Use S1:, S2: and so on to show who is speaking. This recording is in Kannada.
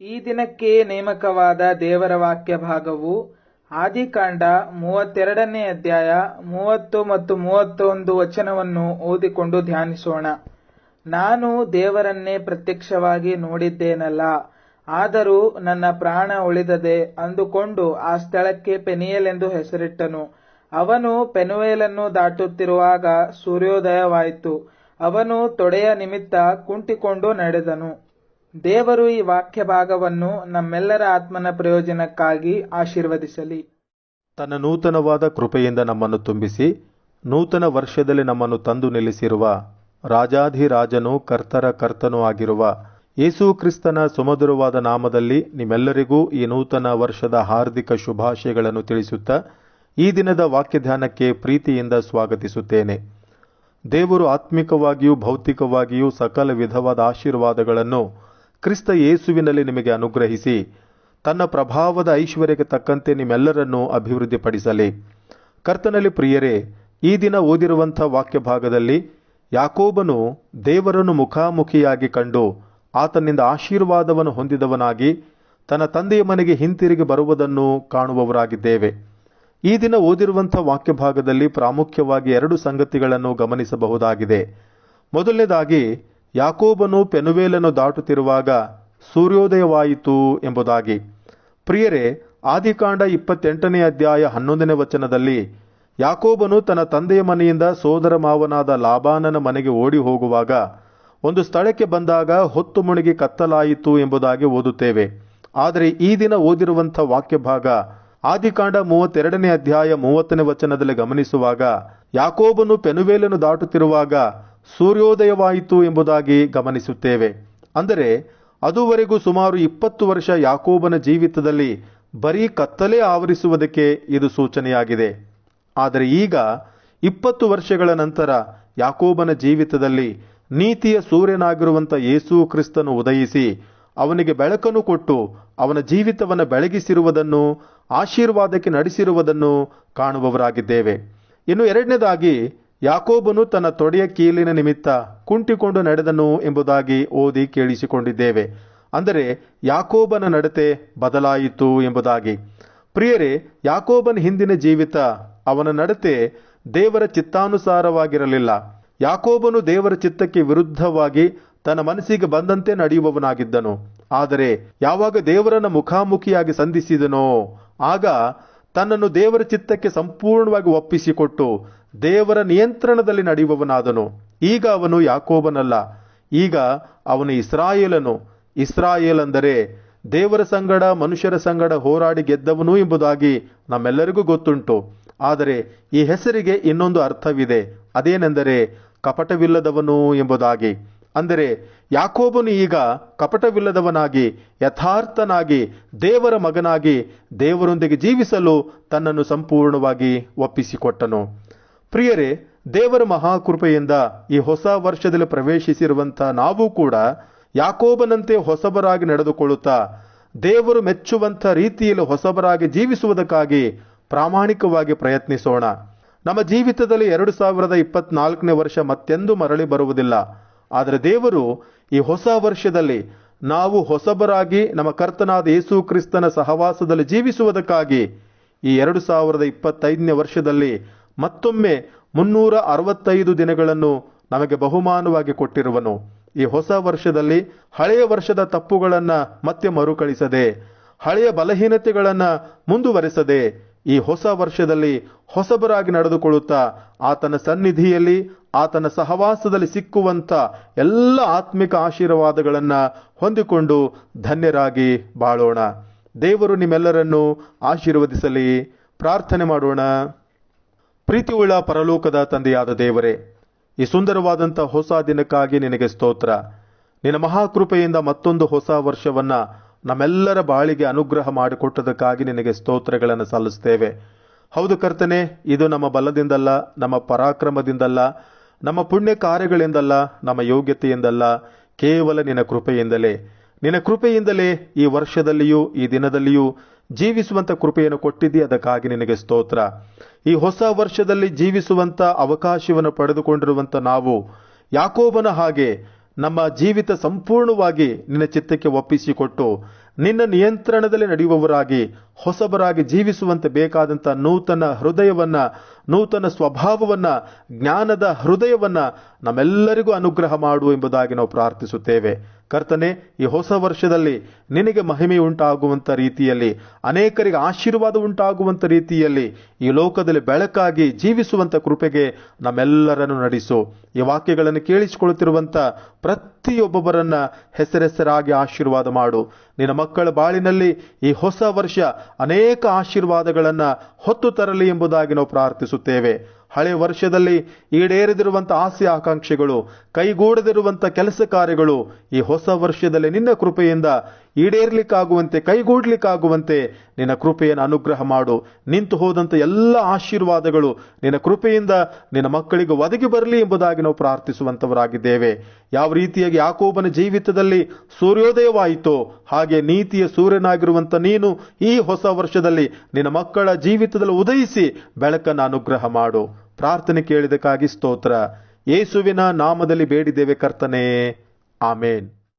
S1: ಈ ದಿನಕ್ಕೆ ನೇಮಕವಾದ ದೇವರ ವಾಕ್ಯ ಭಾಗವು ಆದಿಕಾಂಡ ಮೂವತ್ತೆರಡನೇ ಅಧ್ಯಾಯ ಮೂವತ್ತು ಮತ್ತು ಮೂವತ್ತೊಂದು ವಚನವನ್ನು ಓದಿಕೊಂಡು ಧ್ಯಾನಿಸೋಣ. ನಾನು ದೇವರನ್ನೇ ಪ್ರತ್ಯಕ್ಷವಾಗಿ ನೋಡಿದ್ದೇನಲ್ಲ, ಆದರೂ ನನ್ನ ಪ್ರಾಣ ಉಳಿದದೆ ಅಂದುಕೊಂಡು ಆ ಸ್ಥಳಕ್ಕೆ ಪೆನಿಯಲೆಂದು ಹೆಸರಿಟ್ಟನು. ಅವನು ಪೆನುವೇಲನ್ನು ದಾಟುತ್ತಿರುವಾಗ ಸೂರ್ಯೋದಯವಾಯಿತು. ಅವನು ತೊಡೆಯ ನಿಮಿತ್ತ ಕುಂಟಿಕೊಂಡು ನಡೆದನು. ದೇವರು ಈ ವಾಕ್ಯ ಭಾಗವನ್ನು ನಮ್ಮೆಲ್ಲರ ಆತ್ಮನ ಪ್ರಯೋಜನಕ್ಕಾಗಿ ಆಶೀರ್ವದಿಸಲಿ.
S2: ತನ್ನ ನೂತನವಾದ ಕೃಪೆಯಿಂದ ನಮ್ಮನ್ನು ತುಂಬಿಸಿ, ನೂತನ ವರ್ಷದಲ್ಲಿ ನಮ್ಮನ್ನು ತಂದು ನಿಲ್ಲಿಸಿರುವ ರಾಜಾಧಿರಾಜನು ಕರ್ತರ ಕರ್ತನೂ ಆಗಿರುವ ಯೇಸು ಕ್ರಿಸ್ತನ ಸುಮಧುರವಾದ ನಾಮದಲ್ಲಿ ನಿಮ್ಮೆಲ್ಲರಿಗೂ ಈ ನೂತನ ವರ್ಷದ ಹಾರ್ದಿಕ ಶುಭಾಶಯಗಳನ್ನು ತಿಳಿಸುತ್ತಾ ಈ ದಿನದ ವಾಕ್ಯ ಧ್ಯಾನಕ್ಕೆ ಪ್ರೀತಿಯಿಂದ ಸ್ವಾಗತಿಸುತ್ತೇನೆ. ದೇವರು ಆತ್ಮಿಕವಾಗಿಯೂ ಭೌತಿಕವಾಗಿಯೂ ಸಕಲ ವಿಧವಾದ ಆಶೀರ್ವಾದಗಳನ್ನು ಕ್ರಿಸ್ತ ಯೇಸುವಿನಲ್ಲಿ ನಿಮಗೆ ಅನುಗ್ರಹಿಸಿ, ತನ್ನ ಪ್ರಭಾವದ ಐಶ್ವರ್ಯಕ್ಕೆ ತಕ್ಕಂತೆ ನಿಮ್ಮೆಲ್ಲರನ್ನೂ ಅಭಿವೃದ್ಧಿಪಡಿಸಲಿ. ಕರ್ತನಲ್ಲಿ ಪ್ರಿಯರೇ, ಈ ದಿನ ಓದಿರುವಂಥ ವಾಕ್ಯ ಭಾಗದಲ್ಲಿ ಯಾಕೋಬನು ದೇವರನ್ನು ಮುಖಾಮುಖಿಯಾಗಿ ಕಂಡು ಆತನಿಂದ ಆಶೀರ್ವಾದವನ್ನು ಹೊಂದಿದವನಾಗಿ ತನ್ನ ತಂದೆಯ ಮನೆಗೆ ಹಿಂತಿರುಗಿ ಬರುವುದನ್ನು ಕಾಣುವವರಾಗಿದ್ದೇವೆ. ಈ ದಿನ ಓದಿರುವಂಥ ವಾಕ್ಯ ಭಾಗದಲ್ಲಿ ಪ್ರಾಮುಖ್ಯವಾಗಿ ಎರಡು ಸಂಗತಿಗಳನ್ನು ಗಮನಿಸಬಹುದಾಗಿದೆ. ಮೊದಲನೇದಾಗಿ ಯಾಕೋಬನು ಪೆನುವೇಲನ್ನು ದಾಟುತ್ತಿರುವಾಗ ಸೂರ್ಯೋದಯವಾಯಿತು ಎಂಬುದಾಗಿ. ಪ್ರಿಯರೇ, ಆದಿಕಾಂಡ ಇಪ್ಪತ್ತೆಂಟನೇ ಅಧ್ಯಾಯ ಹನ್ನೊಂದನೇ ವಚನದಲ್ಲಿ ಯಾಕೋಬನು ತನ್ನ ತಂದೆಯ ಮನೆಯಿಂದ ಸೋದರ ಮಾವನಾದ ಲಾಬಾನನ ಮನೆಗೆ ಓಡಿ ಹೋಗುವಾಗ ಒಂದು ಸ್ಥಳಕ್ಕೆ ಬಂದಾಗ ಹೊತ್ತು ಮುಣಗಿ ಕತ್ತಲಾಯಿತು ಎಂಬುದಾಗಿ ಓದುತ್ತೇವೆ. ಆದರೆ ಈ ದಿನ ಓದಿರುವಂಥ ವಾಕ್ಯಭಾಗ ಆದಿಕಾಂಡ ಮೂವತ್ತೆರಡನೇ ಅಧ್ಯಾಯ ಮೂವತ್ತನೇ ವಚನದಲ್ಲಿ ಗಮನಿಸುವಾಗ ಯಾಕೋಬನು ಪೆನುವೇಲನ್ನು ದಾಟುತ್ತಿರುವಾಗ ಸೂರ್ಯೋದಯವಾಯಿತು ಎಂಬುದಾಗಿ ಗಮನಿಸುತ್ತೇವೆ. ಅಂದರೆ, ಅದುವರೆಗೂ ಸುಮಾರು ಇಪ್ಪತ್ತು ವರ್ಷ ಯಾಕೋಬನ ಜೀವಿತದಲ್ಲಿ ಬರೀ ಕತ್ತಲೇ ಆವರಿಸುವುದಕ್ಕೆ ಇದು ಸೂಚನೆಯಾಗಿದೆ. ಆದರೆ ಈಗ, ಇಪ್ಪತ್ತು ವರ್ಷಗಳ ನಂತರ ಯಾಕೋಬನ ಜೀವಿತದಲ್ಲಿ ನೀತಿಯ ಸೂರ್ಯನಾಗಿರುವಂಥ ಯೇಸು ಕ್ರಿಸ್ತನು ಉದಯಿಸಿ ಅವನಿಗೆ ಬೆಳಕನ್ನು ಕೊಟ್ಟು ಅವನ ಜೀವಿತವನ್ನು ಬೆಳಗಿಸಿರುವುದನ್ನು, ಆಶೀರ್ವಾದಕ್ಕೆ ನಡೆಸಿರುವುದನ್ನು ಕಾಣುವವರಾಗಿದ್ದೇವೆ. ಇನ್ನು ಎರಡನೇದಾಗಿ ಯಾಕೋಬನು ತನ್ನ ತೊಡೆಯ ಕೀಲಿನ ನಿಮಿತ್ತ ಕುಂಟಿಕೊಂಡು ನಡೆದನು ಎಂಬುದಾಗಿ ಓದಿ ಕೇಳಿಸಿಕೊಂಡಿದ್ದೇವೆ. ಅಂದರೆ ಯಾಕೋಬನ ನಡತೆ ಬದಲಾಯಿತು ಎಂಬುದಾಗಿ. ಪ್ರಿಯರೇ, ಯಾಕೋಬನ ಹಿಂದಿನ ಜೀವಿತ ಅವನ ನಡತೆ ದೇವರ ಚಿತ್ತಾನುಸಾರವಾಗಿರಲಿಲ್ಲ. ಯಾಕೋಬನು ದೇವರ ಚಿತ್ತಕ್ಕೆ ವಿರುದ್ಧವಾಗಿ ತನ್ನ ಮನಸ್ಸಿಗೆ ಬಂದಂತೆ ನಡೆಯುವವನಾಗಿದ್ದನು. ಆದರೆ ಯಾವಾಗ ದೇವರನ್ನು ಮುಖಾಮುಖಿಯಾಗಿ ಸಂಧಿಸಿದನೋ, ಆಗ ತನ್ನನ್ನು ದೇವರ ಚಿತ್ತಕ್ಕೆ ಸಂಪೂರ್ಣವಾಗಿ ಒಪ್ಪಿಸಿಕೊಟ್ಟು ದೇವರ ನಿಯಂತ್ರಣದಲ್ಲಿ ನಡೆಯುವವನಾದನು. ಈಗ ಅವನು ಯಾಕೋಬನಲ್ಲ. ಈಗ ಅವನು ಇಸ್ರಾಯೇಲನು. ಇಸ್ರಾಯೇಲ್ ಅಂದರೆ ದೇವರ ಸಂಗಡ, ಮನುಷ್ಯರ ಸಂಗಡ ಹೋರಾಡಿ ಗೆದ್ದವನು ಎಂಬುದಾಗಿ ನಮ್ಮೆಲ್ಲರಿಗೂ ಗೊತ್ತುಂಟು. ಆದರೆ ಈ ಹೆಸರಿಗೆ ಇನ್ನೊಂದು ಅರ್ಥವಿದೆ. ಅದೇನೆಂದರೆ ಕಪಟವಿಲ್ಲದವನು ಎಂಬುದಾಗಿ. ಅಂದರೆ ಯಾಕೋಬನು ಈಗ ಕಪಟವಿಲ್ಲದವನಾಗಿ, ಯಥಾರ್ಥನಾಗಿ, ದೇವರ ಮಗನಾಗಿ, ದೇವರೊಂದಿಗೆ ಜೀವಿಸಲು ತನ್ನನ್ನು ಸಂಪೂರ್ಣವಾಗಿ ಒಪ್ಪಿಸಿಕೊಟ್ಟನು. ಪ್ರಿಯರೇ, ದೇವರ ಮಹಾಕೃಪೆಯಿಂದ ಈ ಹೊಸ ವರ್ಷದಲ್ಲಿ ಪ್ರವೇಶಿಸಿರುವಂಥ ನಾವು ಕೂಡ ಯಾಕೋಬನಂತೆ ಹೊಸಬರಾಗಿ ನಡೆದುಕೊಳ್ಳುತ್ತಾ, ದೇವರು ಮೆಚ್ಚುವಂಥ ರೀತಿಯಲ್ಲಿ ಹೊಸಬರಾಗಿ ಜೀವಿಸುವುದಕ್ಕಾಗಿ ಪ್ರಾಮಾಣಿಕವಾಗಿ ಪ್ರಯತ್ನಿಸೋಣ. ನಮ್ಮ ಜೀವಿತದಲ್ಲಿ ಎರಡು ಸಾವಿರದ ಇಪ್ಪತ್ನಾಲ್ಕನೇ ವರ್ಷ ಮತ್ತೆಂದು ಮರಳಿ ಬರುವುದಿಲ್ಲ. ಆದರೆ ದೇವರು ಈ ಹೊಸ ವರ್ಷದಲ್ಲಿ ನಾವು ಹೊಸಬರಾಗಿ ನಮ್ಮ ಕರ್ತನಾದ ಯೇಸು ಕ್ರಿಸ್ತನ ಸಹವಾಸದಲ್ಲಿ ಜೀವಿಸುವುದಕ್ಕಾಗಿ ಈ ಎರಡು ಸಾವಿರದ ಇಪ್ಪತ್ತೈದನೇ ವರ್ಷದಲ್ಲಿ ಮತ್ತೊಮ್ಮೆ ಮುನ್ನೂರ ಅರವತ್ತೈದು ದಿನಗಳನ್ನು ನಮಗೆ ಬಹುಮಾನವಾಗಿ ಕೊಟ್ಟಿರುವನು. ಈ ಹೊಸ ವರ್ಷದಲ್ಲಿ ಹಳೆಯ ವರ್ಷದ ತಪ್ಪುಗಳನ್ನು ಮತ್ತೆ ಮರುಕಳಿಸದೆ, ಹಳೆಯ ಬಲಹೀನತೆಗಳನ್ನು ಮುಂದುವರೆಸದೆ, ಈ ಹೊಸ ವರ್ಷದಲ್ಲಿ ಹೊಸಬರಾಗಿ ನಡೆದುಕೊಳ್ಳುತ್ತಾ ಆತನ ಸನ್ನಿಧಿಯಲ್ಲಿ, ಆತನ ಸಹವಾಸದಲ್ಲಿ ಸಿಕ್ಕುವಂತ ಎಲ್ಲ ಆತ್ಮಿಕ ಆಶೀರ್ವಾದಗಳನ್ನು ಹೊಂದಿಕೊಂಡು ಧನ್ಯರಾಗಿ ಬಾಳೋಣ. ದೇವರು ನಿಮ್ಮೆಲ್ಲರನ್ನು ಆಶೀರ್ವದಿಸಲಿ. ಪ್ರಾರ್ಥನೆ ಮಾಡೋಣ. ಪ್ರೀತಿಯುಳ್ಳ ಪರಲೋಕದ ತಂದೆಯಾದ ದೇವರೇ, ಈ ಸುಂದರವಾದಂಥ ಹೊಸ ದಿನಕ್ಕಾಗಿ ನಿನಗೆ ಸ್ತೋತ್ರ. ನಿನ್ನ ಮಹಾಕೃಪೆಯಿಂದ ಮತ್ತೊಂದು ಹೊಸ ವರ್ಷವನ್ನ ನಮ್ಮೆಲ್ಲರ ಬಾಳಿಗೆ ಅನುಗ್ರಹ ಮಾಡಿಕೊಟ್ಟದಕ್ಕಾಗಿ ನಿನಗೆ ಸ್ತೋತ್ರಗಳನ್ನು ಸಲ್ಲಿಸ್ತೇವೆ. ಹೌದು ಕರ್ತನೆ, ಇದು ನಮ್ಮ ಬಲದಿಂದಲ್ಲ, ನಮ್ಮ ಪರಾಕ್ರಮದಿಂದಲ್ಲ, ನಮ್ಮ ಪುಣ್ಯ ಕಾರ್ಯಗಳಿಂದಲ್ಲ ನಮ್ಮ ಯೋಗ್ಯತೆಯಿಂದಲ್ಲ, ಕೇವಲ ನಿನ್ನ ಕೃಪೆಯಿಂದಲೇ. ನಿನ್ನ ಕೃಪೆಯಿಂದಲೇ ಈ ವರ್ಷದಲ್ಲಿಯೂ, ಈ ದಿನದಲ್ಲಿಯೂ ಜೀವಿಸುವಂತ ಕೃಪೆಯನ್ನು ಕೊಟ್ಟಿದ್ದೀ ಅದಕ್ಕಾಗಿ ನಿನಗೆ ಸ್ತೋತ್ರ. ಈ ಹೊಸ ವರ್ಷದಲ್ಲಿ ಜೀವಿಸುವಂತ ಅವಕಾಶವನ್ನು ಪಡೆದುಕೊಂಡಿರುವಂತ ನಾವು ಯಾಕೋಬನ ಹಾಗೆ ನಮ್ಮ ಜೀವಿತ ಸಂಪೂರ್ಣವಾಗಿ ನಿನ್ನ ಚಿತ್ತಕ್ಕೆ ಒಪ್ಪಿಸಿಕೊಟ್ಟು ನಿನ್ನ ನಿಯಂತ್ರಣದಲ್ಲಿ ನಡೆಯುವವರಾಗಿ, ಹೊಸಬರಾಗಿ ಜೀವಿಸುವಂತೆ ಬೇಕಾದಂಥ ನೂತನ ಹೃದಯವನ್ನ, ನೂತನ ಸ್ವಭಾವವನ್ನ, ಜ್ಞಾನದ ಹೃದಯವನ್ನ ನಮ್ಮೆಲ್ಲರಿಗೂ ಅನುಗ್ರಹ ಮಾಡು ಎಂಬುದಾಗಿ ನಾವು ಪ್ರಾರ್ಥಿಸುತ್ತೇವೆ. ಕರ್ತನೆ, ಈ ಹೊಸ ವರ್ಷದಲ್ಲಿ ನಿನಗೆ ಮಹಿಮೆ ಉಂಟಾಗುವಂಥ ರೀತಿಯಲ್ಲಿ, ಅನೇಕರಿಗೆ ಆಶೀರ್ವಾದ ಉಂಟಾಗುವಂಥ ರೀತಿಯಲ್ಲಿ ಈ ಲೋಕದಲ್ಲಿ ಬೆಳಕಾಗಿ ಜೀವಿಸುವಂಥ ಕೃಪೆಗೆ ನಮ್ಮೆಲ್ಲರನ್ನು ನಡೆಸು. ಈ ವಾಕ್ಯಗಳನ್ನು ಕೇಳಿಸಿಕೊಳ್ಳುತ್ತಿರುವಂಥ ಪ್ರತಿಯೊಬ್ಬೊಬ್ಬರನ್ನ ಹೆಸರೆಸರಾಗಿ ಆಶೀರ್ವಾದ ಮಾಡು. ನಿನ್ನ ಮಕ್ಕಳ ಬಾಳಿನಲ್ಲಿ ಈ ಹೊಸ ವರ್ಷ ಅನೇಕ ಆಶೀರ್ವಾದಗಳನ್ನು ಹೊತ್ತು ತರಲಿ ಎಂಬುದಾಗಿ ನಾವು ಪ್ರಾರ್ಥಿಸುತ್ತೇವೆ. ಹಳೆ ವರ್ಷದಲ್ಲಿ ಈಡೇರಿದಿರುವಂಥ ಆಸೆ ಆಕಾಂಕ್ಷೆಗಳು ಕೈಗೂಡದಿರುವಂಥ ಕೆಲಸ ಕಾರ್ಯಗಳು ಈ ಹೊಸ ವರ್ಷದಲ್ಲಿ ನಿನ್ನ ಕೃಪೆಯಿಂದ ಈಡೇರ್ಲಿಕ್ಕಾಗುವಂತೆ, ಕೈಗೂಡ್ಲಿಕ್ಕಾಗುವಂತೆ ನಿನ್ನ ಕೃಪೆಯನ್ನು ಅನುಗ್ರಹ ಮಾಡು. ನಿಂತು ಹೋದಂಥ ಎಲ್ಲ ಆಶೀರ್ವಾದಗಳು ನಿನ್ನ ಕೃಪೆಯಿಂದ ನಿನ್ನ ಮಕ್ಕಳಿಗೆ ಒದಗಿ ಬರಲಿ ಎಂಬುದಾಗಿ ನಾವು ಪ್ರಾರ್ಥಿಸುವಂಥವರಾಗಿದ್ದೇವೆ. ಯಾವ ರೀತಿಯಾಗಿ ಯಾಕೋಬನ ಜೀವಿತದಲ್ಲಿ ಸೂರ್ಯೋದಯವಾಯಿತೋ, ಹಾಗೆ ನೀತಿಯ ಸೂರ್ಯನಾಗಿರುವಂತ ನೀನು ಈ ಹೊಸ ವರ್ಷದಲ್ಲಿ ನಿನ್ನ ಮಕ್ಕಳ ಜೀವಿತದಲ್ಲಿ ಉದಯಿಸಿ ಬೆಳಕನ್ನು ಅನುಗ್ರಹ ಮಾಡು. ಪ್ರಾರ್ಥನೆ ಕೇಳಿದಕ್ಕಾಗಿ ಸ್ತೋತ್ರ. ಯೇಸುವಿನ ನಾಮದಲ್ಲಿ ಬೇಡಿದ್ದೇವೆ ಕರ್ತನೇ. ಆಮೇನ್.